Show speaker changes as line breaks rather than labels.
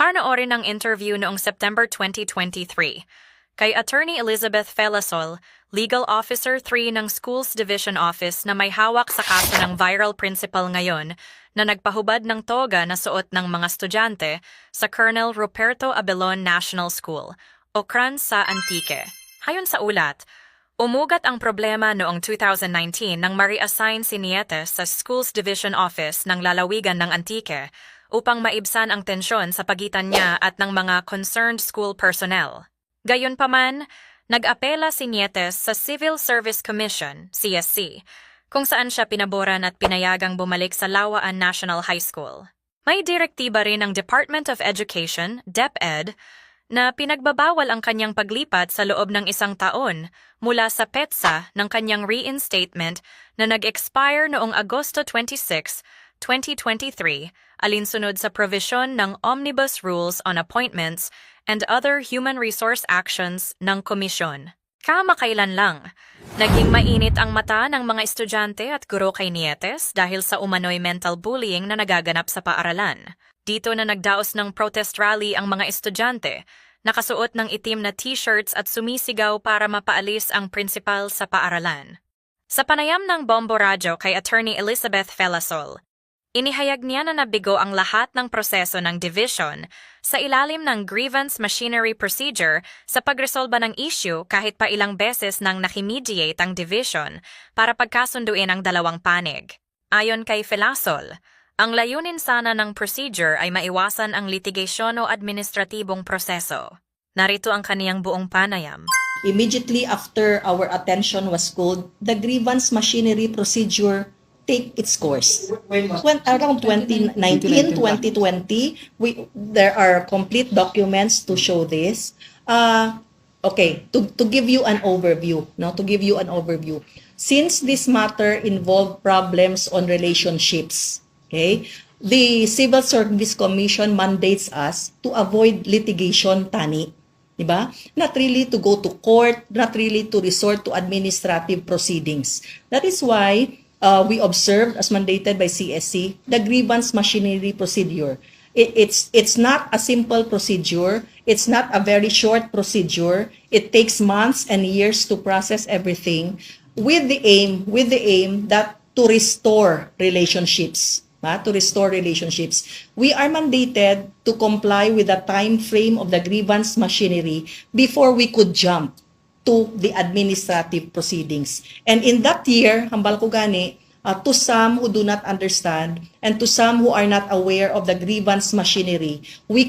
Panoorin ang interview noong September 2023 kay Attorney Elizabeth Felasol, Legal Officer 3 ng Schools Division Office na may hawak sa kaso ng viral principal ngayon na nagpahubad ng toga na suot ng mga estudyante sa Colonel Ruperto Abelon National School, Okran sa Antique. Hayon sa ulat, Umugat ang problema noong 2019 nang ma-reassign si Nietes sa Schools Division Office ng lalawigan ng Antique upang maibsan ang tensyon sa pagitan niya at ng mga concerned school personnel. Gayunpaman, nag-apela si Nietes sa Civil Service Commission, CSC, kung saan siya pinaboran at pinayagang bumalik sa Lawaan National High School. May direktiba rin ng Department of Education, DepEd, na pinagbabawal ang kanyang paglipat sa loob ng isang taon mula sa PETSA ng kanyang reinstatement na nag-expire noong Agosto 26, 2023, alinsunod sa provision ng Omnibus Rules on Appointments and Other Human Resource Actions ng Komisyon. Kamakailan lang, naging mainit ang mata ng mga estudyante at guro kay Nietes dahil sa umano'y mental bullying na nagaganap sa paaralan. Dito na nagdaos ng protest rally ang mga estudyante, nakasuot ng itim na t-shirts at sumisigaw para mapaalis ang principal sa paaralan. Sa panayam ng Bombo Radyo kay Attorney Elizabeth Felasol, inihayag niya na nabigo ang lahat ng proseso ng division sa ilalim ng grievance machinery procedure sa pagresolba ng issue kahit pa ilang beses nang nakimediate ang division para pagkasunduin ang dalawang panig. Ayon kay Felasol, ang layunin sana ng procedure ay maiwasan ang litigasyon o administratibong proseso. Narito ang kaniyang buong panayam.
Immediately after our attention was called, the grievance machinery procedure take its course. When, around 2019, 2020, we, there are complete documents to show this. Uh, okay, to, to give you an overview, no, to give you an overview. Since this matter involved problems on relationships, okay, the Civil Service Commission mandates us to avoid litigation, Tani. Diba? Not really to go to court, not really to resort to administrative proceedings. That is why uh, we observed, as mandated by CSC, the grievance machinery procedure. It, it's, it's not a simple procedure. It's not a very short procedure. It takes months and years to process everything with the aim, with the aim that to restore relationships ba, to restore relationships. We are mandated to comply with the time frame of the grievance machinery before we could jump to the administrative proceedings. And in that year, hambal ko gani, uh, to some who do not understand and to some who are not aware of the grievance machinery, we